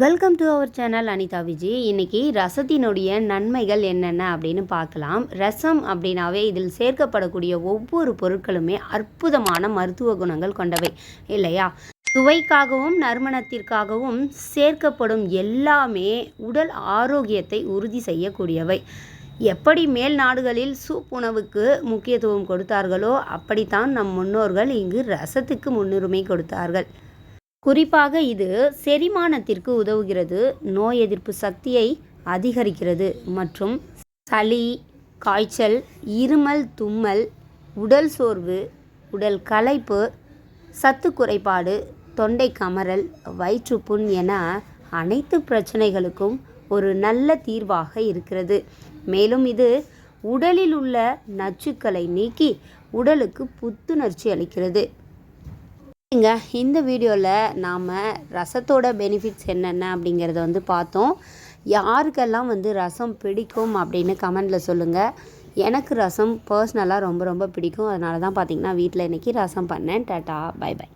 Welcome to our channel Anitha Viji இன்னைக்கு ரசத்தினுடைய நன்மைகள் என்னென்ன அப்படின்னு பார்க்கலாம். ரசம் அப்படின்னாவே இதில் சேர்க்கப்படக்கூடிய ஒவ்வொரு பொருட்களுமே அற்புதமான மருத்துவ குணங்கள் கொண்டவை இல்லையா? சுவைக்காகவும் நறுமணத்திற்காகவும் சேர்க்கப்படும் எல்லாமே உடல் ஆரோக்கியத்தை உறுதி செய்யக்கூடியவை. எப்படி மேல் நாடுகளில் சூப் உணவுக்கு முக்கியத்துவம் கொடுத்தார்களோ அப்படித்தான் நம் முன்னோர்கள் இங்கு ரசத்துக்கு முன்னுரிமை கொடுத்தார்கள். குறிப்பாக இது செரிமானத்திற்கு உதவுகிறது. நோய் எதிர்ப்பு சக்தியை அதிகரிக்கிறது மற்றும் சளி காய்ச்சல் இருமல் தும்மல் உடல் சோர்வு உடல் களைப்பு சத்து குறைபாடு தொண்டை கமரல் வயிற்றுப்புண் என அனைத்து பிரச்சனைகளுக்கும் ஒரு நல்ல தீர்வாக இருக்கிறது. மேலும் இது உடலில் உள்ள நச்சுக்களை நீக்கி உடலுக்கு புத்துணர்ச்சி அளிக்கிறது. இங்க இந்த வீடியோவில் நாம் ரசத்தோட பெனிஃபிட்ஸ் என்னென்ன அப்படிங்கிறத வந்து பார்த்தோம். யாருக்கெல்லாம் வந்து ரசம் பிடிக்கும் அப்படின்னு கமெண்டில் சொல்லுங்கள் எனக்கு ரசம் பர்சனலாக ரொம்ப ரொம்ப பிடிக்கும். அதனால தான் பார்த்திங்கன்னா வீட்டில் இன்றைக்கி ரசம் பண்ணேன். Tata bye by